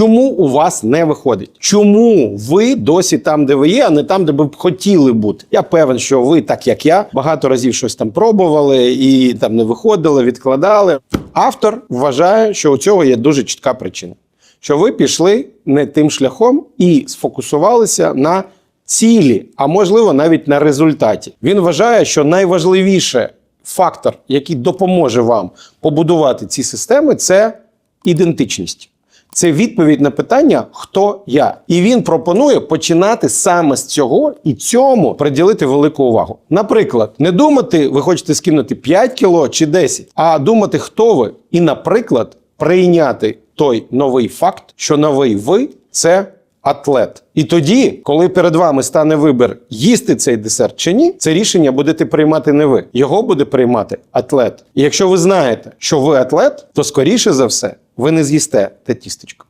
Чому у вас не виходить? Чому ви досі там, де ви є, а не там, де ви хотіли бути? Я певен, що ви, так як я, багато разів щось там пробували і там не виходили, відкладали. Автор вважає, що у цього є дуже чітка причина. Що ви пішли не тим шляхом і сфокусувалися на цілі, а можливо навіть на результаті. Він вважає, що найважливіше фактор, який допоможе вам побудувати ці системи, це ідентичність. Це відповідь на питання, хто я. І він пропонує починати саме з цього і цьому приділити велику увагу. Наприклад, не думати, ви хочете скинути 5 кіло чи 10, а думати, хто ви. І, наприклад, прийняти той новий факт, що новий ви це атлет. І тоді, коли перед вами стане вибір їсти цей десерт чи ні, це рішення будете приймати не ви. Його буде приймати атлет. І якщо ви знаєте, що ви атлет, то скоріше за все ви не з'їсте те тістечко.